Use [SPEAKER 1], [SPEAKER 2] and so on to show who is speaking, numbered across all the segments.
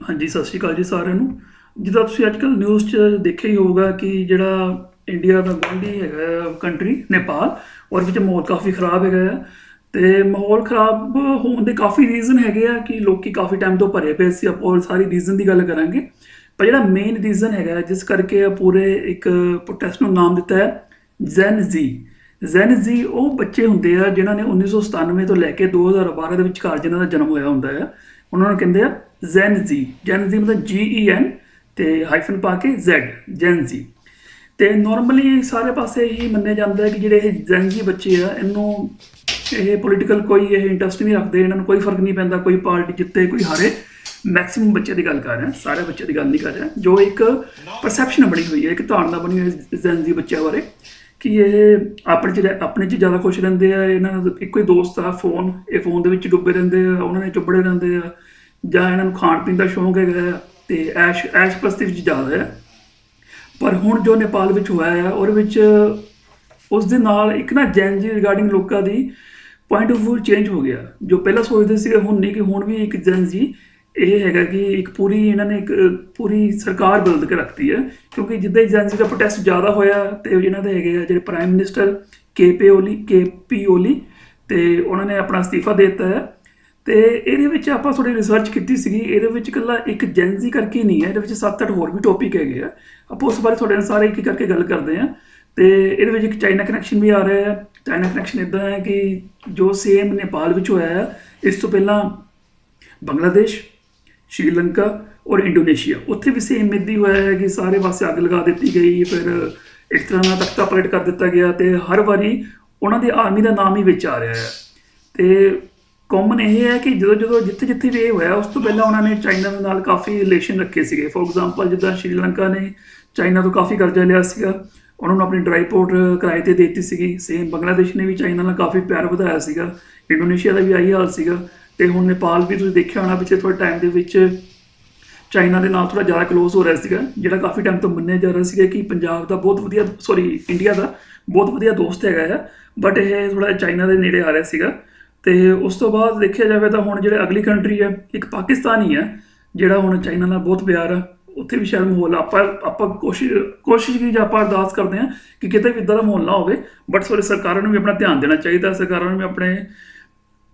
[SPEAKER 1] ਹਾਂਜੀ, ਸਤਿ ਸ਼੍ਰੀ ਅਕਾਲ ਜੀ ਸਾਰਿਆਂ ਨੂੰ। ਜਿੱਦਾਂ ਤੁਸੀਂ ਅੱਜਕੱਲ ਨਿਊਜ਼ 'ਚ ਦੇਖਿਆ ਹੀ ਹੋਊਗਾ ਕਿ ਜਿਹੜਾ ਇੰਡੀਆ ਦਾ ਗੁਆਂਢੀ ਹੈਗਾ ਕੰਟਰੀ ਨੇਪਾਲ ਔਰ ਵਿੱਚ ਮਾਹੌਲ ਕਾਫੀ ਖਰਾਬ ਹੈਗਾ ਆ। ਤੇ ਮਾਹੌਲ ਖਰਾਬ ਹੋਣ ਦੇ ਕਾਫੀ ਰੀਜ਼ਨ ਹੈਗੇ ਆ ਕਿ ਲੋਕੀ ਕਾਫੀ ਟਾਈਮ ਤੋਂ ਭਰੇ ਪਏ ਸੀ। ਆਪਾਂ ਉਹ ਸਾਰੀ ਰੀਜ਼ਨ ਦੀ ਗੱਲ ਕਰਾਂਗੇ। ਪਰ ਜਿਹੜਾ ਮੇਨ ਰੀਜ਼ਨ ਹੈਗਾ ਜਿਸ ਕਰਕੇ ਪੂਰੇ ਇੱਕ ਪ੍ਰੋਟੈਸਟ ਨੂੰ ਨਾਮ ਦਿੱਤਾ ਹੈ ਜ਼ੈਨ ਜ਼ੀ ਜ਼ੈਨ ਜ਼ੀ ਉਹ ਬੱਚੇ ਹੁੰਦੇ ਆ, ਜਿਨ੍ਹਾਂ ਨੇ 1997 ਤੋਂ ਲੈ ਕੇ 2012 ਦੇ ਵਿਚਕਾਰ ਜਿਨ੍ਹਾਂ ਦਾ ਜਨਮ ਹੋਇਆ ਹੁੰਦਾ ਹੈ ਉਹਨਾਂ ਨੂੰ ਕਹਿੰਦੇ ਆ ਜ਼ੈਨਜ਼ੀ ਜੈਨਜ਼ੀ ਮਤਲਬ ਜੀ ਈ ਐਨ ਤੇ ਹਾਈਫਨ ਪਾ ਕੇ ਜ਼ੈਡ ਜੈਨਜ਼ੀ ਤੇ ਨਾਰਮਲੀ ਸਾਰੇ ਪਾਸੇ ਇਹੀ ਮੰਨਿਆ ਜਾਂਦਾ ਹੈ ਕਿ ਜਿਹੜੇ ਇਹ ਜ਼ੈਨਜੀ ਬੱਚੇ ਆ, ਇਹਨੂੰ ਇਹ ਪੋਲੀਟੀਕਲ ਕੋਈ ਇਹ ਇੰਟਰਸਟ ਨਹੀਂ ਰੱਖਦੇ, ਇਹਨਾਂ ਨੂੰ ਕੋਈ ਫ਼ਰਕ ਨਹੀਂ ਪੈਂਦਾ, ਕੋਈ ਪਾਰਟੀ ਜਿੱਤੇ, ਕੋਈ ਹਾਰੇ। ਮੈਕਸਿਮਮ ਬੱਚੇ ਦੀ ਗੱਲ ਕਰ ਰਿਹਾ, ਸਾਰੇ ਬੱਚੇ ਦੀ ਗੱਲ ਨਹੀਂ ਕਰ ਰਿਹਾ। ਜੋ ਇੱਕ ਪਰਸੈਪਸ਼ਨ ਬਣੀ ਹੋਈ ਹੈ, ਇੱਕ ਧਾਰਨਾ ਬਣੀ ਹੋਈ ਹੈ ਜ਼ੈਨ ਬੱਚਿਆਂ ਬਾਰੇ ਕਿ ਇਹ ਆਪਣੇ ਚ ਰਹਿ- ਆਪਣੇ ਚ ਜ਼ਿਆਦਾ ਖੁਸ਼ ਰਹਿੰਦੇ ਆ, ਇਹਨਾਂ ਦਾ ਇੱਕੋ ਹੀ ਦੋਸਤ ਆ ਫੋਨ ਇਹ ਫੋਨ ਦੇ ਵਿੱਚ ਡੁੱਬੇ ਰਹਿੰਦੇ ਆ, ਉਹਨਾਂ ਨੇ ਚੁੱਭੜੇ ਰਹਿੰਦੇ ਆ। ਜਾਂ ਇਹਨਾਂ ਨੂੰ ਖਾਣ ਪੀਣ ਦਾ ਸ਼ੌਂਕ ਹੈਗਾ ਆ ਤੇ ਐਸ਼ ਐਸ਼ ਪ੍ਰਸਤੀ ਵਿੱਚ ਜ਼ਿਆਦਾ ਹੈ। ਪਰ ਹੁਣ ਜੋ ਨੇਪਾਲ ਵਿੱਚ ਹੋਇਆ ਹੈ ਉਹਦੇ ਵਿੱਚ ਉਸ ਦੇ ਨਾਲ ਇੱਕ ਨਾ ਜੈਨਜੀ ਰਿਗਾਰਡਿੰਗ ਲੋਕਾਂ ਦੀ ਪੁਆਇੰਟ ਆਫ ਵਿਊ ਚੇਂਜ ਹੋ ਗਿਆ। ਜੋ ਪਹਿਲਾਂ ਸੋਚਦੇ ਸੀਗੇ, ਹੁਣ ਨਹੀਂ, ਕਿ ਹੁਣ ਵੀ ਇੱਕ ਜੈਨਜੀ ਇਹ ਹੈਗਾ ਕਿ ਇੱਕ ਪੂਰੀ ਇਹਨਾਂ ਨੇ ਇੱਕ, ਪੂਰੀ ਸਰਕਾਰ ਬਦਲ ਕੇ ਰੱਖਤੀ ਹੈ। ਕਿਉਂਕਿ ਜਿੱਦਾਂ ਏਜੰਸੀ ਦਾ ਪ੍ਰੋਟੈਸਟ ਜ਼ਿਆਦਾ ਹੋਇਆ, ਤੇ ਇਹਨਾਂ ਦੇ ਹੈਗੇ ਆ ਜਿਹੜੇ prime minister KP Oli KP Oli ਤੇ ਉਹਨਾਂ ਨੇ ਆਪਣਾ ਅਸਤੀਫਾ ਦੇ ਦਿੱਤਾ ਹੈ। ਤੇ ਇਹਦੇ ਵਿੱਚ ਆਪਾਂ ਥੋੜੀ ਰਿਸਰਚ ਕੀਤੀ ਸੀਗੀ, ਇਹਦੇ ਵਿੱਚ ਇਕੱਲਾ ਇੱਕ ਜੈਨਜ਼ੀ ਕਰਕੇ ਨਹੀਂ ਹੈ, ਇਹਦੇ ਵਿੱਚ 7-8 ਹੋਰ ਵੀ ਟੌਪਿਕ ਹੈਗੇ ਆ। ਆਪਾਂ ਉਸ ਬਾਰੇ ਤੁਹਾਡੇ ਨਾਲ ਸਾਰੇ ਇੱਕ ਇੱਕ ਕਰਕੇ ਗੱਲ ਕਰਦੇ ਆ ਤੇ ਇਹਦੇ ਵਿੱਚ ਇੱਕ ਚਾਈਨਾ ਕਨੈਕਸ਼ਨ ਵੀ ਆ ਰਿਹਾ ਹੈ। ਚਾਈਨਾ ਕਨੈਕਸ਼ਨ ਇਦਾਂ ਹੈ ਕਿ ਜੋ ਸੇਮ ਨੇਪਾਲ ਵਿੱਚ ਹੋਇਆ ਹੈ, ਇਸ ਤੋਂ ਪਹਿਲਾਂ ਬੰਗਲਾਦੇਸ਼, ਸ਼੍ਰੀਲੰਕਾ ਔਰ ਇੰਡੋਨੇਸ਼ੀਆ। ਉੱਥੇ ਵੀ ਸੇਮ ਮਿੱਦੀ ਹੋਇਆ ਹੈ ਕਿ ਸਾਰੇ ਪਾਸੇ ਅੱਗ ਲਗਾ ਦਿੱਤੀ ਗਈ, ਫਿਰ ਇਸ ਤਰ੍ਹਾਂ ਨਾਲ ਤਖਤਾ ਪਲਟ ਕਰ ਦਿੱਤਾ ਗਿਆ ਤੇ ਹਰ ਵਾਰੀ ਉਹਨਾਂ ਦੀ ਆਰਮੀ ਦਾ ਨਾਮ ਹੀ ਵਿੱਚ ਆ ਰਿਹਾ ਹੈ। ਤੇ ਕਾਮਨ ਇਹ ਹੈ ਕਿ ਜਦੋਂ ਜਦੋਂ ਜਿੱਥੇ ਜਿੱਥੇ ਵੀ ਇਹ ਹੋਇਆ, ਉਸ ਤੋਂ ਪਹਿਲਾਂ ਉਹਨਾਂ ਨੇ ਚਾਈਨਾ ਦੇ ਨਾਲ ਕਾਫੀ ਰਿਲੇਸ਼ਨ ਰੱਖੇ ਸੀਗੇ। ਫੋਰ ਐਗਜ਼ਾਮਪਲ ਜਿੱਦਾਂ ਸ਼੍ਰੀਲੰਕਾ ਨੇ ਚਾਈਨਾ ਤੋਂ ਕਾਫੀ ਕਰਜ਼ਾ ਲਿਆ ਸੀਗਾ, ਉਹਨਾਂ ਨੂੰ ਆਪਣੀ ਡਰਾਈ ਪੋਰਟ ਕਿਰਾਏ ਤੇ ਦੇ ਦਿੱਤੀ ਸੀਗੀ। ਸੇਮ ਬੰਗਲਾਦੇਸ਼ ਨੇ ਵੀ ਚਾਈਨਾ ਨਾਲ ਕਾਫੀ ਪਿਆਰ ਵਧਾਇਆ ਸੀਗਾ। ਇੰਡੋਨੇਸ਼ੀਆ ਦਾ ਵੀ ਆਹੀ ਹਾਲ ਸੀਗਾ। ਤੇ ਹੁਣ ਨੇਪਾਲ ਵੀ ਤੁਸੀਂ ਦੇਖਿਆ ਹੋਣਾ ਪਿਛਲੇ ਥੋੜੇ ਟਾਈਮ ਦੇ ਵਿੱਚ ਚਾਈਨਾ ਦੇ ਨਾਲ ਥੋੜਾ ਜ਼ਿਆਦਾ ਕਲੋਜ਼ ਹੋ ਰਿਹਾ ਸੀਗਾ, ਜਿਹੜਾ ਕਾਫੀ ਟਾਈਮ ਤੋਂ ਮੰਨਿਆ ਜਾ ਰਿਹਾ ਸੀਗਾ ਕਿ ਪੰਜਾਬ ਦਾ ਬਹੁਤ ਵਧੀਆ ਸੌਰੀ ਇੰਡੀਆ ਦਾ ਬਹੁਤ ਵਧੀਆ ਦੋਸਤ ਹੈਗਾ ਆ। ਬਟ ਇਹ ਥੋੜਾ ਚਾਈਨਾ ਦੇ ਨੇੜੇ ਆ ਰਿਹਾ ਸੀਗਾ। ਤੇ ਉਸ ਤੋਂ ਬਾਅਦ ਦੇਖਿਆ ਜਾਵੇ ਤਾਂ ਹੁਣ ਜਿਹੜੇ ਅਗਲੀ ਕੰਟਰੀ ਹੈ, ਇੱਕ ਪਾਕਿਸਤਾਨ ਹੀ ਹੈ ਜਿਹੜਾ ਹੁਣ ਚਾਈਨਾ ਨਾਲ ਬਹੁਤ ਪਿਆਰ ਆ ਉੱਥੇ ਵੀ ਸ਼ਾਇਦ ਮਾਹੌਲ ਆਪਾਂ ਆਪਾਂ ਕੋਸ਼ਿਸ਼ ਕੋਸ਼ਿਸ਼ ਕੀ ਜਾਂ ਆਪਾਂ ਅਰਦਾਸ ਕਰਦੇ ਹਾਂ ਕਿ ਕਿਤੇ ਵੀ ਇਦਾਂ ਦਾ ਮਾਹੌਲ ਨਾ ਹੋਵੇ ਬਟ ਸਾਰੇ ਸਰਕਾਰਾਂ ਨੂੰ ਵੀ ਆਪਣਾ ਧਿਆਨ ਦੇਣਾ ਚਾਹੀਦਾ ਸਰਕਾਰਾਂ ਨੂੰ ਵੀ ਆਪਣੇ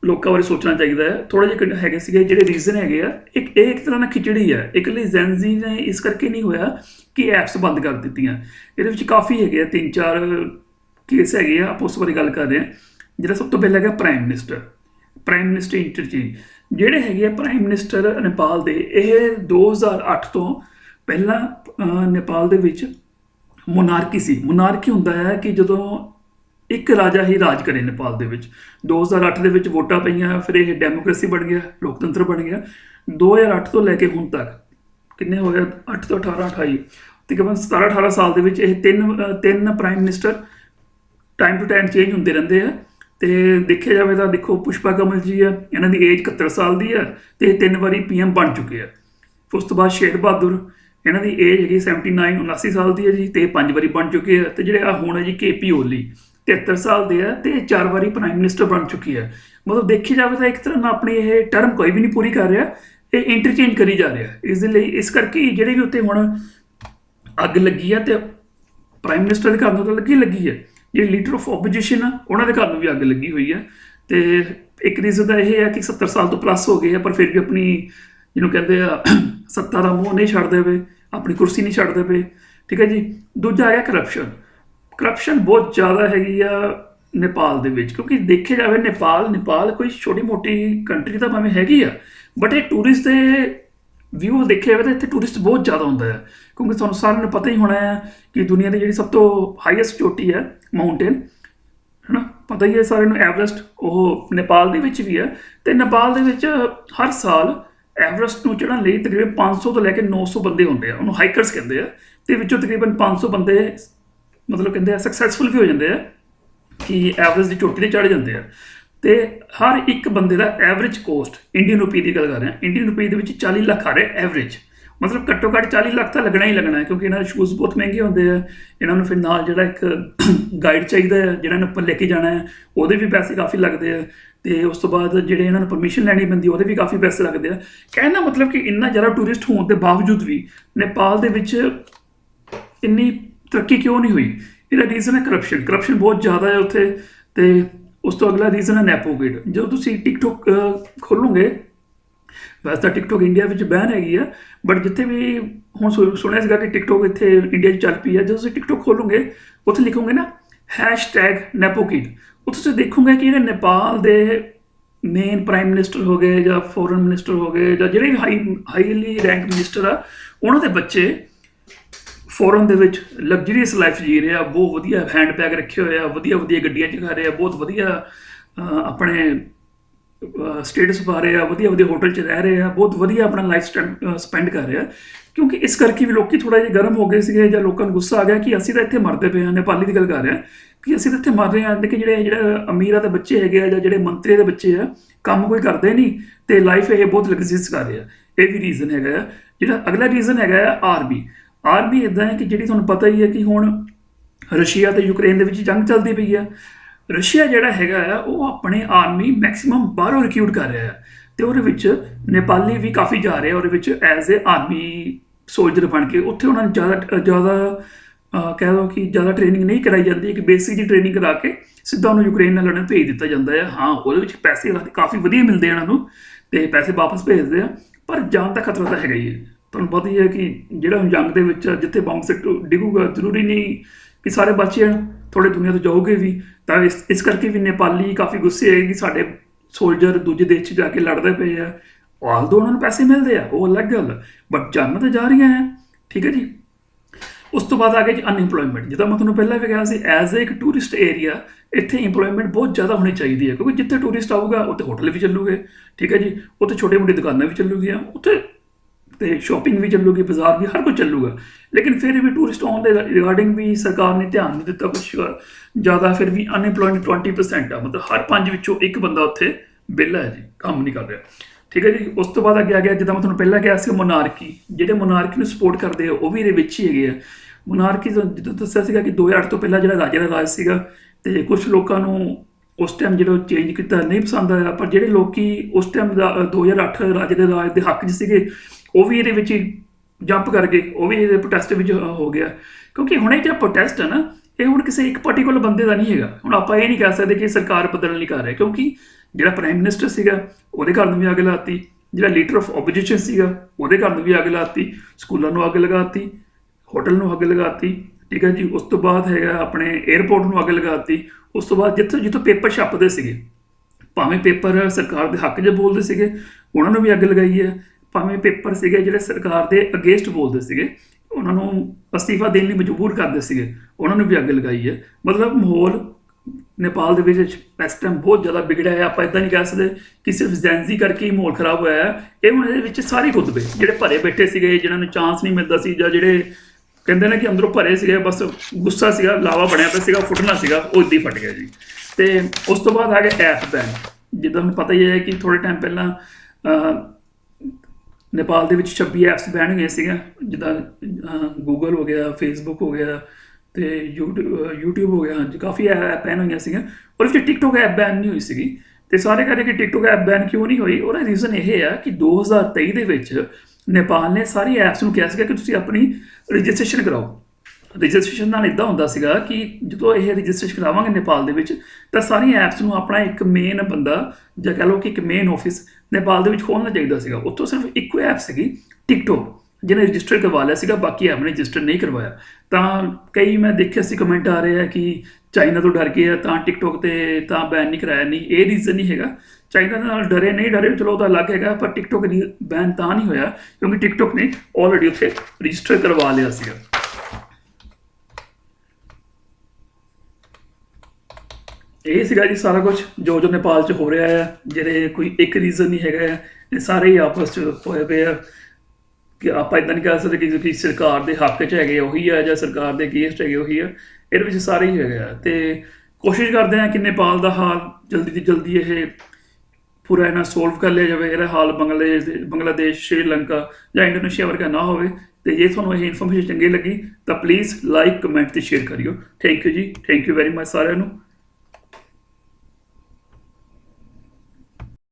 [SPEAKER 1] ਲੋਕਾਂ ਬਾਰੇ ਸੋਚਣਾ ਚਾਹੀਦਾ ਹੈ। ਥੋੜਾ ਜਿਹਾ ਹੈਗੇ ਸੀਗੇ ਜਿਹੜੇ ਰੀਜ਼ਨ ਹੈਗੇ ਆ, ਇੱਕ ਇਹ ਇੱਕ ਤਰ੍ਹਾਂ ਨਾਲ ਖਿਚੜੀ ਹੈ, ਇੱਕ ਲਈ ਜ਼ੈਨਜ਼ੀ ਨੇ ਇਸ ਕਰਕੇ ਨਹੀਂ ਹੋਇਆ ਕਿ ਐਪਸ ਬੰਦ ਕਰ ਦਿੱਤੀਆਂ। ਇਹਦੇ ਵਿੱਚ ਕਾਫੀ ਹੈਗੇ ਆ, ਤਿੰਨ ਚਾਰ ਕੇਸ ਹੈਗੇ ਆ, ਆਪਾਂ ਉਸ ਬਾਰੇ ਗੱਲ ਕਰ ਰਹੇ ਹਾਂ। ਜਿਹੜਾ ਸਭ ਤੋਂ ਪਹਿਲਾਂ ਹੈਗਾ prime minister prime minister interchange ਜਿਹੜੇ ਹੈਗੇ ਆ ਪ੍ਰਾਈਮ ਮਿਨਿਸਟਰ ਨੇਪਾਲ ਦੇ, ਇਹ 2008 ਤੋਂ ਪਹਿਲਾਂ ਨੇਪਾਲ ਦੇ ਵਿੱਚ ਮੋਨਾਰਕੀ ਸੀ। ਮੋਨਾਰਕੀ ਹੁੰਦਾ ਹੈ ਕਿ ਜਦੋਂ ਇੱਕ ਰਾਜਾ ਹੀ ਰਾਜ ਕਰੇ ਨੇਪਾਲ ਦੇ ਵਿੱਚ। 2008 ਦੇ ਵਿੱਚ ਵੋਟਾਂ ਪਈਆਂ, ਫਿਰ ਇਹ ਡੈਮੋਕ੍ਰੇਸੀ ਬਣ ਗਿਆ, ਲੋਕਤੰਤਰ ਬਣ ਗਿਆ। 2008 ਤੋਂ ਲੈ ਕੇ ਹੁਣ ਤੱਕ, ਕਿੰਨੇ ਹੋ ਗਏ? 8 ਤੋਂ 18 28 ਤਕਰੀਬਨ 17 18 ਸਾਲ ਦੇ ਵਿੱਚ ਇਹ ਤਿੰਨ ਤਿੰਨ prime minister time to time change ਹੁੰਦੇ ਰਹਿੰਦੇ ਆ। ਤੇ ਦੇਖਿਆ ਜਾਵੇ ਤਾਂ ਦੇਖੋ ਪੁਸ਼ਪਾ ਕਮਲ ਜੀ ਆ, ਇਹਨਾਂ ਦੀ ਏਜ 71 ਸਾਲ ਦੀ ਆ ਤੇ ਇਹ ਤਿੰਨ ਵਾਰੀ ਪੀਐਮ ਬਣ ਚੁੱਕੇ ਆ। ਫਿਰ ਉਸ ਤੋਂ ਬਾਅਦ ਸ਼ੇਰ ਬਹਾਦਰ, ਇਹਨਾਂ ਦੀ ਏਜ ਹੈਗੀ 79 79 ਸਾਲ ਦੀ ਹੈ ਜੀ ਤੇ ਇਹ ਪੰਜ ਵਾਰੀ ਬਣ ਚੁੱਕੇ ਆ ਤੇ ਜਿਹੜੇ ਆ ਹੁਣ ਹੈ ਜੀ ਕੇਪੀ ਓਲੀ 73 ਸਾਲ ਦੇ ਆ ਤੇ ਇਹ ਚਾਰ ਵਾਰੀ ਪ੍ਰਾਈਮ ਮਿਨਿਸਟਰ ਬਣ ਚੁੱਕੀ ਹੈ ਮਤਲਬ ਦੇਖੀ ਜਾਵੇ ਤਾਂ ਇੱਕ ਤਰ੍ਹਾਂ ਨਾਲ ਆਪਣੀ ਇਹ ਟਰਮ ਕੋਈ ਵੀ ਨਹੀਂ ਪੂਰੀ ਕਰ ਰਿਹਾ, ਇਹ ਇੰਟਰਚੇਂਜ ਕਰੀ ਜਾ ਰਿਹਾ। ਇਸ ਦੇ ਲਈ, ਇਸ ਕਰਕੇ ਜਿਹੜੇ ਵੀ ਉੱਤੇ ਹੁਣ ਅੱਗ ਲੱਗੀ ਆ ਤੇ ਪ੍ਰਾਈਮ ਮਿਨਿਸਟਰ ਦੇ ਘਰ ਨੂੰ ਤਾਂ ਲੱਗੀ ਲੱਗੀ ਹੈ ਜਿਹੜੇ ਲੀਡਰ ਆਫ ਆਪੋਜੀਸ਼ਨ ਆ, ਉਹਨਾਂ ਦੇ ਘਰ ਨੂੰ ਵੀ ਅੱਗ ਲੱਗੀ ਹੋਈ ਹੈ ਤੇ ਇੱਕ ਰੀਜ਼ਨ ਤਾਂ ਇਹ ਹੈ ਕਿ 70 ਸਾਲ ਤੋਂ ਪਲੱਸ ਹੋ ਗਏ ਆ, ਪਰ ਫਿਰ ਵੀ ਆਪਣੀ ਜਿਹਨੂੰ ਕਹਿੰਦੇ ਆ, ਸੱਤਾ ਦਾ ਮੋਹ ਨਹੀਂ ਛੱਡਦੇ ਪਏ, ਆਪਣੀ ਕੁਰਸੀ ਨਹੀਂ ਛੱਡਦੇ ਪਏ। ਠੀਕ ਹੈ ਜੀ? ਦੂਜਾ ਹੈ ਕਰਪਸ਼ਨ ਕਰਪਸ਼ਨ ਬਹੁਤ ਜ਼ਿਆਦਾ ਹੈਗੀ ਆ ਨੇਪਾਲ ਦੇ ਵਿੱਚ, ਕਿਉਂਕਿ ਦੇਖਿਆ ਜਾਵੇ ਨੇਪਾਲ ਨੇਪਾਲ ਕੋਈ ਛੋਟੀ ਮੋਟੀ ਕੰਟਰੀ ਤਾਂ ਭਾਵੇਂ ਹੈਗੀ ਆ ਬਟ ਇਹ ਟੂਰਿਸਟ ਦੇ ਵਿਊ ਦੇਖਿਆ ਜਾਵੇ ਤਾਂ ਇੱਥੇ ਟੂਰਿਸਟ ਬਹੁਤ ਜ਼ਿਆਦਾ ਹੁੰਦਾ ਹੈ, ਕਿਉਂਕਿ ਤੁਹਾਨੂੰ ਸਾਰਿਆਂ ਨੂੰ ਪਤਾ ਹੀ ਹੋਣਾ ਹੈ ਕਿ ਦੁਨੀਆ ਦੀ ਜਿਹੜੀ ਸਭ ਤੋਂ ਹਾਈਐਸਟ ਚੋਟੀ ਹੈ ਮਾਊਂਟੇਨ ਹਨਾ? ਪਤਾ ਹੀ ਹੈ ਸਾਰਿਆਂ ਨੂੰ ਐਵਰੈਸਟ ਉਹ ਨੇਪਾਲ ਦੇ ਵਿੱਚ ਵੀ ਹੈ ਤੇ ਨੇਪਾਲ ਦੇ ਵਿੱਚ ਹਰ ਸਾਲ ਐਵਰੈਸਟ ਨੂੰ ਚੜ੍ਹਨ ਲਈ ਤਕਰੀਬਨ 500 ਤੋਂ ਲੈ ਕੇ 900 ਬੰਦੇ ਹੁੰਦੇ ਆ, ਉਹਨੂੰ ਹਾਈਕਰਸ ਕਹਿੰਦੇ ਆ, ਤੇ ਵਿੱਚੋਂ ਤਕਰੀਬਨ 500 ਬੰਦੇ ਮਤਲਬ ਕਹਿੰਦੇ ਆ ਸਕਸੈਸਫੁਲ ਵੀ ਹੋ ਜਾਂਦੇ ਆ, ਕਿ ਐਵਰੇਜ ਦੀ ਚੋਟੀ ਤੇ ਚੜ ਜਾਂਦੇ ਆ। ਤੇ ਹਰ ਇੱਕ ਬੰਦੇ ਦਾ ਐਵਰੇਜ ਕੋਸਟ ਇੰਡੀਅਨ ਰੁਪਏ ਦੀ ਗੱਲ ਕਰ ਰਹੇ ਹਾਂ ਇੰਡੀਅਨ ਰੁਪਏ ਦੇ ਵਿੱਚ 40 ਲੱਖ ਆ ਰਿਹਾ ਐਵਰੇਜ ਮਤਲਬ ਘੱਟੋ ਘੱਟ 40 ਲੱਖ ਤਾਂ ਲੱਗਣਾ ਹੀ ਲੱਗਣਾ ਹੈ, ਕਿਉਂਕਿ ਇਹਨਾਂ ਦੇ ਸ਼ੂਜ਼ ਬਹੁਤ ਮਹਿੰਗੇ ਹੁੰਦੇ ਆ। ਇਹਨਾਂ ਨੂੰ ਫਿਰ ਨਾਲ ਜਿਹੜਾ ਇੱਕ ਗਾਈਡ ਚਾਹੀਦਾ ਹੈ ਜਿਹੜਾ ਇਹਨੂੰ ਉੱਪਰ ਲੈ ਕੇ ਜਾਣਾ ਹੈ, ਉਹਦੇ ਵੀ ਪੈਸੇ ਕਾਫੀ ਲੱਗਦੇ ਆ। ਤੇ ਉਸ ਤੋਂ ਬਾਅਦ ਜਿਹੜੇ ਇਹਨਾਂ ਨੂੰ ਪਰਮਿਸ਼ਨ ਲੈਣੀ ਪੈਂਦੀ, ਉਹਦੇ ਵੀ ਕਾਫੀ ਪੈਸੇ ਲੱਗਦੇ ਆ। ਕਹਿੰਦਾ ਮਤਲਬ ਕਿ ਇੰਨਾ ਜ਼ਿਆਦਾ ਟੂਰਿਸਟ ਹੋਣ ਦੇ ਬਾਵਜੂਦ ਵੀ ਨੇਪਾਲ ਦੇ ਵਿੱਚ ਇੰਨੀ ਤਰੱਕੀ ਕਿਉਂ ਨਹੀਂ ਹੋਈ? ਇਹਦਾ ਰੀਜ਼ਨ ਹੈ ਕਰਪਸ਼ਨ ਕਰਪਸ਼ਨ ਬਹੁਤ ਜ਼ਿਆਦਾ ਹੈ ਉੱਥੇ ਤੇ ਉਸ ਤੋਂ ਅਗਲਾ ਰੀਜ਼ਨ ਹੈ ਨੈਪੋਗੇਟ ਜਦੋਂ ਤੁਸੀਂ ਟਿਕਟੋਕ ਖੋਲੋਗੇ ਵੈਸੇ ਤਾਂ ਟਿਕਟੋਕ ਇੰਡੀਆ ਵਿੱਚ ਬੈਨ ਹੈਗੀ ਆ ਬਟ ਜਿੱਥੇ ਵੀ ਹੁਣ ਸੁ- ਸੁਣਿਆ ਸੀਗਾ ਕਿ ਟਿਕਟੋਕ ਇੱਥੇ ਇੰਡੀਆ 'ਚ ਚੱਲ ਪਈ ਹੈ ਜਦੋਂ ਤੁਸੀਂ ਟਿਕਟੋਕ ਖੋਲੋਗੇ ਉੱਥੇ ਲਿਖੋਗੇ ਨਾ #ਨੈਪੋਕਿਡ ਉੱਥੇ ਤੁਸੀਂ ਦੇਖੋਗੇ ਕਿ ਜਿਹੜੇ ਨੇਪਾਲ ਦੇ ਮੇਨ ਪ੍ਰਾਈਮ ਮਿਨਿਸਟਰ ਹੋ ਗਏ ਜਾਂ ਫੋਰਨ ਮਿਨਿਸਟਰ ਹੋ ਗਏ ਜਾਂ ਜਿਹੜੇ ਵੀ ਹਾਈ ਹਾਈਲੀ ਰੈਂਕ ਮਿਨਿਸਟਰ ਆ, ਉਹਨਾਂ ਦੇ ਬੱਚੇ ਫੋਰਨ ਦੇ ਵਿੱਚ ਲਗਜ਼ਰੀਅਸ ਲਾਈਫ ਜੀ ਰਿਹਾ ਬਹੁਤ ਵਧੀਆ ਹੈਂਡ ਬੈਗ ਰੱਖੇ ਹੋਏ ਆ, ਵਧੀਆ ਵਧੀਆ ਗੱਡੀਆਂ ਚਲਾ ਰਹੇ ਆ, ਬਹੁਤ ਵਧੀਆ ਆਪਣੇ ਸਟੇਟਸ ਪਾ ਰਹੇ ਆ, ਵਧੀਆ ਵਧੀਆ ਹੋਟਲ 'ਚ ਰਹਿ ਰਹੇ ਆ, ਬਹੁਤ ਵਧੀਆ ਆਪਣਾ ਲਾਈਫ ਸਪੈਂਡ ਕਰ ਰਹੇ ਆ। ਕਿਉਂਕਿ ਇਸ ਕਰਕੇ ਵੀ ਲੋਕੀ ਥੋੜਾ ਜਿਹਾ ਗਰਮ ਹੋ ਗਏ ਸੀਗੇ ਜਾਂ ਲੋਕਾਂ ਨੂੰ ਗੁੱਸਾ ਆ ਗਿਆ ਕਿ ਅਸੀਂ ਤਾਂ ਇੱਥੇ ਮਰਦੇ ਪਏ ਹਾਂ ਨੇਪਾਲੀ ਦੀ ਗੱਲ ਕਰ ਰਹੇ ਹਾਂ ਕਿ ਅਸੀਂ ਤਾਂ ਇੱਥੇ ਮਰ ਰਹੇ ਹਾਂ ਲੇਕਿਨ ਜਿਹੜੇ, ਜਿਹੜਾ ਅਮੀਰਾਂ ਦੇ ਬੱਚੇ ਹੈਗੇ ਆ ਜਾਂ ਜਿਹੜੇ ਮੰਤਰੀ ਦੇ ਬੱਚੇ ਆ, ਕੰਮ ਕੋਈ ਕਰਦੇ ਨਹੀਂ ਤੇ ਲਾਈਫ ਇਹ ਬਹੁਤ ਲਗਜ਼ਰੀਅਸ ਕਰ ਰਹੇ ਆ। ਇਹ ਵੀ ਰੀਜ਼ਨ ਹੈਗਾ ਆ। ਜਿਹੜਾ ਅਗਲਾ ਰੀਜ਼ਨ ਹੈਗਾ ਆ ਆਰਮੀ ਆਰਮੀ ਇਦਾਂ ਹੈ ਕਿ ਜਿਹੜੀ ਤੁਹਾਨੂੰ ਪਤਾ ਹੀ ਹੈ ਕਿ ਹੁਣ ਰਸ਼ੀਆ ਤੇ ਯੂਕਰੇਨ ਦੇ ਵਿੱਚ ਜੰਗ ਚੱਲਦੀ ਪਈ ਆ ਰਸ਼ੀਆ ਜਿਹੜਾ ਹੈਗਾ ਆ, ਉਹ ਆਪਣੇ ਆਰਮੀ ਮੈਕਸਿਮਮ ਬਾਹਰੋਂ ਰਿਕਿਊਟ ਕਰ ਰਿਹਾ ਹੈ ਤੇ ਉਹਦੇ ਵਿੱਚ ਨੇਪਾਲੀ ਵੀ ਕਾਫੀ ਜਾ ਰਹੇ ਆ ਉਹਦੇ ਵਿੱਚ ਐਜ਼ ਅ ਆਰਮੀ ਸੋਲਜਰ ਬਣ ਕੇ ਉੱਥੇ ਉਹਨਾਂ ਨੂੰ ਜ਼ਿਆਦਾ ਜ਼ਿਆਦਾ ਕਹਿ ਲਓ ਕਿ ਜ਼ਿਆਦਾ ਟ੍ਰੇਨਿੰਗ ਨਹੀਂ ਕਰਾਈ ਜਾਂਦੀ, ਇੱਕ ਬੇਸਿਕ ਦੀ ਟ੍ਰੇਨਿੰਗ ਕਰਾ ਕੇ ਸਿੱਧਾ ਉਹਨੂੰ ਯੂਕਰੇਨ ਨਾਲ ਲੜਨ ਭੇਜ ਦਿੱਤਾ ਜਾਂਦਾ ਹੈ। ਹਾਂ, ਉਹਦੇ ਵਿੱਚ ਪੈਸੇ ਕਾਫੀ ਵਧੀਆ ਮਿਲਦੇ ਆ ਉਹਨਾਂ ਨੂੰ ਤੇ ਪੈਸੇ ਵਾਪਸ ਭੇਜਦੇ ਆ, ਪਰ ਜਾਨ ਦਾ ਖਤਰਾ ਤਾਂ ਹੈਗਾ ਹੀ ਹੈ। ਤੁਹਾਨੂੰ ਪਤਾ ਹੀ ਹੈ ਕਿ ਜਿਹੜਾ ਹੁਣ ਜੰਗ ਦੇ ਵਿੱਚ ਜਿੱਥੇ ਬੰਬ ਸਿੱਟ ਡਿੱਗੂਗਾ, ਜ਼ਰੂਰੀ ਨਹੀਂ ਕਿ ਸਾਰੇ ਬਚ ਜਾਣ ਥੋੜੇ ਦੁਨੀਆ ਤੋਂ ਜਾਓਗੇ ਵੀ। ਤਾਂ ਇਸ ਇਸ ਕਰਕੇ ਵੀ ਨੇਪਾਲੀ ਕਾਫੀ ਗੁੱਸੇ ਹੈ ਕਿ ਸਾਡੇ ਸੋਲਜਰ ਦੂਜੇ ਦੇਸ਼ 'ਚ ਜਾ ਕੇ ਲੜਦੇ ਪਏ ਆ। ਆਲਦੋ ਉਹਨਾਂ ਨੂੰ ਪੈਸੇ ਮਿਲਦੇ ਆ, ਉਹ ਅਲੱਗ ਗੱਲ। ਬਟ ਜਾਨਾਂ ਤਾਂ ਜਾ ਰਹੀਆਂ ਆ ਠੀਕ ਹੈ ਜੀ। ਉਸ ਤੋਂ ਬਾਅਦ ਆ ਗਿਆ ਜੀ ਅਨਇੰਪਲੋਇਮੈਂਟ ਜਿੱਦਾਂ ਮੈਂ ਤੁਹਾਨੂੰ ਪਹਿਲਾਂ ਵੀ ਕਿਹਾ ਸੀ ਐਜ਼ ਅ ਇੱਕ ਟੂਰਿਸਟ ਏਰੀਆ ਇੱਥੇ ਇੰਪਲੋਇਮੈਂਟ ਬਹੁਤ ਜ਼ਿਆਦਾ ਹੋਣੀ ਚਾਹੀਦੀ ਹੈ, ਕਿਉਂਕਿ ਜਿੱਥੇ ਟੂਰਿਸਟ ਆਊਗਾ, ਉੱਥੇ ਹੋਟਲ ਵੀ ਚੱਲੂਗੇ, ਠੀਕ ਹੈ ਜੀ। ਉੱਥੇ ਛੋਟੇ ਮੋਟੇ ਦੁਕਾਨਾਂ ਵੀ ਚੱਲੂਗੀਆਂ, ਉੱਥੇ ਤੇ ਸ਼ਾਪਿੰਗ ਵੀ ਚੱਲੂਗੀ, ਬਾਜ਼ਾਰ ਵੀ, ਹਰ ਕੁਝ ਚੱਲੂਗਾ। ਲੇਕਿਨ ਫਿਰ ਵੀ ਟੂਰਿਸਟ ਆਉਣ ਦੇ ਰਿਗਾਰਡਿੰਗ ਵੀ ਸਰਕਾਰ ਨੇ ਧਿਆਨ ਨਹੀਂ ਦਿੱਤਾ ਕੁਝ ਜ਼ਿਆਦਾ ਫਿਰ ਵੀ ਅਨਇੰਪਲੋਇਮੈਂਟ 20% ਆ। ਮਤਲਬ ਹਰ ਪੰਜ ਵਿੱਚੋਂ ਇੱਕ ਬੰਦਾ ਉੱਥੇ ਵਿਹਲਾ ਹੈ ਜੀ, ਕੰਮ ਨਹੀਂ ਕਰ ਰਿਹਾ। ਠੀਕ ਹੈ ਜੀ, ਉਸ ਤੋਂ ਬਾਅਦ ਅੱਗੇ ਆ ਗਿਆ, ਜਿੱਦਾਂ ਮੈਂ ਤੁਹਾਨੂੰ ਪਹਿਲਾਂ ਕਿਹਾ ਸੀ ਮੋਨਾਰਕੀ ਜਿਹੜੇ ਮੋਨਾਰਕੀ ਨੂੰ ਸਪੋਰਟ ਕਰਦੇ ਆ, ਉਹ ਵੀ ਇਹਦੇ ਵਿੱਚ ਹੀ ਹੈਗੇ ਆ। ਮੋਨਾਰਕੀ ਜਦੋਂ ਦੱਸਿਆ ਸੀਗਾ ਕਿ 2008 ਤੋਂ ਪਹਿਲਾਂ ਜਿਹੜਾ ਰਾਜਾ ਦਾ ਰਾਜ ਸੀਗਾ, ਤੇ ਕੁਝ ਲੋਕਾਂ ਨੂੰ ਉਸ ਟਾਈਮ ਜਿਹੜਾ ਚੇਂਜ ਕੀਤਾ ਨਹੀਂ ਪਸੰਦ ਆਇਆ ਪਰ ਜਿਹੜੇ ਲੋਕੀ ਉਸ ਟਾਈਮ 2008 ਰਾਜ ਦੇ ਰਾਜ ਦੇ ਹੱਕ 'ਚ ਸੀਗੇ ਉਹ ਵੀ ਇਹਦੇ ਵਿੱਚ ਜੰਪ ਕਰ ਗਏ ਉਹ ਵੀ ਇਹਦੇ ਪ੍ਰੋਟੈਸਟ ਵਿੱਚ ਅ, ਹੋ ਗਿਆ। ਕਿਉਂਕਿ ਹੁਣ ਇਹ ਜਿਹੜਾ ਪ੍ਰੋਟੈਸਟ ਹੈ ਨਾ ਇਹ ਹੁਣ ਕਿਸੇ ਇੱਕ ਪਾਰਟਿਕੂਲਰ ਬੰਦੇ ਦਾ ਨਹੀਂ ਹੈਗਾ। ਹੁਣ ਆਪਾਂ ਇਹ ਨਹੀਂ ਕਹਿ ਸਕਦੇ ਕਿ ਸਰਕਾਰ ਬਦਲਣ ਲਈ ਕਰ ਰਿਹਾ ਕਿਉਂਕਿ ਜਿਹੜਾ ਪ੍ਰਾਈਮ ਮਿਨਿਸਟਰ ਸੀਗਾ ਉਹਦੇ ਘਰ ਨੂੰ ਵੀ ਅੱਗ ਲਾਤੀ। ਜਿਹੜਾ ਲੀਡਰ ਆਫ ਆਪੋਜੀਸ਼ਨ ਸੀਗਾ ਉਹਦੇ ਘਰ ਨੂੰ ਵੀ ਅੱਗ ਲਾਤੀ। ਸਕੂਲਾਂ ਨੂੰ ਅੱਗ ਲਗਾਤੀ ਹੋਟਲ ਨੂੰ ਅੱਗ ਲਗਾਤੀ। ਠੀਕ ਹੈ ਜੀ, ਉਸ ਤੋਂ ਬਾਅਦ ਹੈਗਾ ਆਪਣੇ 에ਅਰਪੋਰਟ ਨੂੰ ਅੱਗ ਲਗਾਤੀ। ਉਸ ਤੋਂ ਬਾਅਦ ਜਿੱਥੋਂ ਜਿੱਥੋਂ ਪੇਪਰ ਛਪਦੇ ਸੀਗੇ, ਭਾਵੇਂ ਪੇਪਰ ਸਰਕਾਰ ਦੇ ਹੱਕ 'ਚ ਬੋਲਦੇ ਸੀਗੇ, ਉਹਨਾਂ ਨੂੰ ਵੀ ਅੱਗ ਲਗਾਈ ਹੈ। ਭਾਵੇਂ ਪੇਪਰ ਸੀਗੇ ਜਿਹੜੇ ਸਰਕਾਰ ਦੇ ਅਗੇਂਸਟ ਬੋਲਦੇ ਸੀਗੇ, ਉਹਨਾਂ ਨੂੰ ਅਸਤੀਫਾ ਦੇਣ ਲਈ ਮਜਬੂਰ ਕਰਦੇ ਸੀਗੇ, ਉਹਨਾਂ ਨੂੰ ਵੀ ਅੱਗ ਲਗਾਈ ਹੈ। ਮਤਲਬ ਮਾਹੌਲ ਨੇਪਾਲ ਦੇ ਵਿੱਚ ਇਸ ਟਾਈਮ ਬਹੁਤ ਜ਼ਿਆਦਾ ਵਿਗੜਿਆ ਹੈ। ਆਪਾਂ ਇਦਾਂ ਨਹੀਂ ਕਹਿ ਸਕਦੇ ਕਿ ਸਿਰਫ ਜ਼ੈਂਜ਼ੀ ਕਰਕੇ ਹੀ ਮਾਹੌਲ ਖਰਾਬ ਹੋਇਆ ਹੈ। ਇਹ ਹੁਣ ਇਹਦੇ ਵਿੱਚ ਸਾਰੇ ਕੁੱਦ ਪਏ। ਜਿਹੜੇ ਭਰੇ ਬੈਠੇ ਸੀਗੇ ਜਿਨ੍ਹਾਂ ਨੂੰ ਚਾਂਸ ਨਹੀਂ ਮਿਲਦਾ ਸੀ ਜਾਂ ਜਿਹੜੇ ਕਹਿੰਦੇ ਨੇ ਕਿ ਅੰਦਰੋਂ ਭਰੇ ਸੀਗੇ, ਬਸ ਗੁੱਸਾ ਸੀਗਾ, ਲਾਵਾ ਬਣਿਆ ਪਿਆ ਸੀਗਾ, ਫੁੱਟਣਾ ਸੀਗਾ, ਉਹ ਇੱਦਾਂ ਹੀ ਫਟ ਗਿਆ ਜੀ। ਤੇ ਉਸ ਤੋਂ ਬਾਅਦ ਆ ਗਿਆ ਐਪ ਬੈਨ। ਜਿੱਦਾਂ ਤੁਹਾਨੂੰ ਪਤਾ ਹੀ ਹੈ ਕਿ ਥੋੜੇ ਟਾਈਮ ਪਹਿਲਾਂ ਨੇਪਾਲ ਦੇ ਵਿੱਚ 26 ਐਪਸ ਬੈਨ ਹੋਈਆਂ ਸੀਗੀਆਂ। ਜਿੱਦਾਂ ਗੂਗਲ ਹੋ ਗਿਆ ਫੇਸਬੁੱਕ ਹੋ ਗਿਆ, ਤੇ YouTube YouTube ਹੋ ਗਿਆ, ਹਾਂਜੀ, ਕਾਫੀ ਐਪ ਬੈਨ ਹੋਈਆਂ ਸੀਗੀਆਂ। ਪਰ ਫਿਰ ਟਿਕਟੋਕ ਐਪ ਬੈਨ ਨਹੀਂ ਹੋਈ ਸੀਗੀ। ਤੇ ਸਾਰੇ ਕਹਿੰਦੇ ਕਿ ਟਿਕਟੋਕ ਐਪ ਬੈਨ ਕਿਉਂ ਨਹੀਂ ਹੋਈ? ਉਹਦਾ ਰੀਜ਼ਨ ਇਹ ਹੈ ਕਿ 2023 ਦੇ ਵਿੱਚ ਨੇਪਾਲ ਨੇ ਸਾਰੀ ਐਪਸ ਨੂੰ ਕਿਹਾ ਸੀਗਾ ਕਿ ਤੁਸੀਂ ਆਪਣੀ ਰਜਿਸਟ੍ਰੇਸ਼ਨ ਕਰਾਓ। ਰਜਿਸਟ੍ਰੇਸ਼ਨ ਨਾਲ ਇਦਾਂ ਹੁੰਦਾ ਸੀਗਾ ਕਿ ਜਦੋਂ ਇਹ ਰਜਿਸਟ੍ਰੇਸ਼ਨ ਕਰਾਵਾਂਗੇ ਨੇਪਾਲ ਦੇ ਵਿੱਚ, ਤਾਂ ਸਾਰੀਆਂ ਐਪਸ ਨੂੰ ਆਪਣਾ ਇੱਕ ਮੇਨ ਬੰਦਾ ਜਾਂ ਕਹ ਲਓ ਕਿ ਇੱਕ ਮੇਨ ਆਫਿਸ ਨੇਪਾਲ ਦੇ ਵਿੱਚ ਖੋਲ੍ਹਣਾ ਚਾਹੀਦਾ ਸੀਗਾ। ਉੱਥੋਂ ਸਿਰਫ ਇੱਕੋ ਐਪ ਸੀਗੀ ਟਿਕਟੋਕ, ਜਿਹਨੇ ਰਜਿਸਟਰ ਕਰਵਾ ਲਿਆ ਸੀਗਾ, ਬਾਕੀ ਐਪ ਨੇ ਰਜਿਸਟਰ ਨਹੀਂ ਕਰਵਾਇਆ। ਤਾਂ ਕਈ ਮੈਂ ਦੇਖਿਆ ਸੀ ਕਮੈਂਟ ਆ ਰਹੇ ਆ ਕਿ ਚਾਈਨਾ ਤੋਂ ਡਰ ਕੇ ਆ ਤਾਂ ਟਿਕਟੋਕ ਤੇ ਤਾਂ ਬੈਨ ਨਹੀਂ ਕਰਾਇਆ ਨਹੀਂ ਇਹ ਰੀਜ਼ਨ ਨਹੀਂ ਹੈਗਾ। ਚਾਈਨਾ ਨਾਲ ਡਰੇ ਨਹੀਂ ਡਰੇ ਚਲੋ ਤਾਂ ਅਲੱਗ ਹੈਗਾ ਪਰ ਟਿਕਟੋਕ ਬੈਨ ਤਾਂ ਨਹੀਂ ਹੋਇਆ ਕਿਉਂਕਿ ਟਿਕਟੋਕ ਨੇ ਆਲਰੇਡੀ ਉੱਥੇ ਰਜਿਸਟਰ ਕਰਵਾ ਲਿਆ ਸੀਗਾ। ਇਹ ਸੀਗਾ ਜੀ ਸਾਰਾ ਕੁਝ ਜੋ ਜੋ ਨੇਪਾਲ 'ਚ ਹੋ ਰਿਹਾ ਹੈ ਜਿਹੜੇ ਕੋਈ ਇੱਕ ਰੀਜ਼ਨ ਨਹੀਂ ਹੈਗਾ ਹੈ, ਇਹ ਸਾਰੇ ਹੀ ਆਪਸ 'ਚ ਹੋਏ ਪਏ ਆ। ਕਿ ਆਪਾਂ ਇਦਾਂ ਨਹੀਂ ਕਹਿ ਸਕਦੇ ਕਿ ਸਰਕਾਰ ਦੇ ਹੱਕ 'ਚ ਹੈਗੇ ਉਹੀ ਆ ਜਾਂ ਸਰਕਾਰ ਦੇ ਅਗੇਂਸਟ ਹੈਗੇ ਉਹੀ ਆ। ਇਹਦੇ ਵਿੱਚ ਸਾਰੇ ਹੀ ਹੈਗੇ ਆ। ਤੇ ਕੋਸ਼ਿਸ਼ ਕਰਦੇ ਆ ਕਿ ਨੇਪਾਲ ਦਾ ਹਾਲ ਜਲਦੀ ਤੋਂ ਜਲਦੀ ਇਹ ਪੂਰਾ ਇਹਨਾਂ ਸੋਲਵ ਕਰ ਲਿਆ ਜਾਵੇ। ਇਹਦਾ ਹਾਲ ਬੰਗਲਾਦੇਸ਼ ਦੇ ਬੰਗਲਾਦੇਸ਼, ਸ਼੍ਰੀਲੰਕਾ ਜਾਂ ਇੰਡੋਨੇਸ਼ੀਆ ਵਰਗਾ ਨਾ ਹੋਵੇ। ਤੇ ਜੇ ਤੁਹਾਨੂੰ ਇਹ ਇਨਫੋਰਮੇਸ਼ਨ ਚੰਗੀ ਲੱਗੀ ਤਾਂ ਪਲੀਜ਼ ਲਾਈਕ ਕਮੈਂਟ ਤੇ ਸ਼ੇਅਰ ਕਰਿਓ। Thank you ji. Thank you very much ਸਾਰਿਆਂ ਨੂੰ।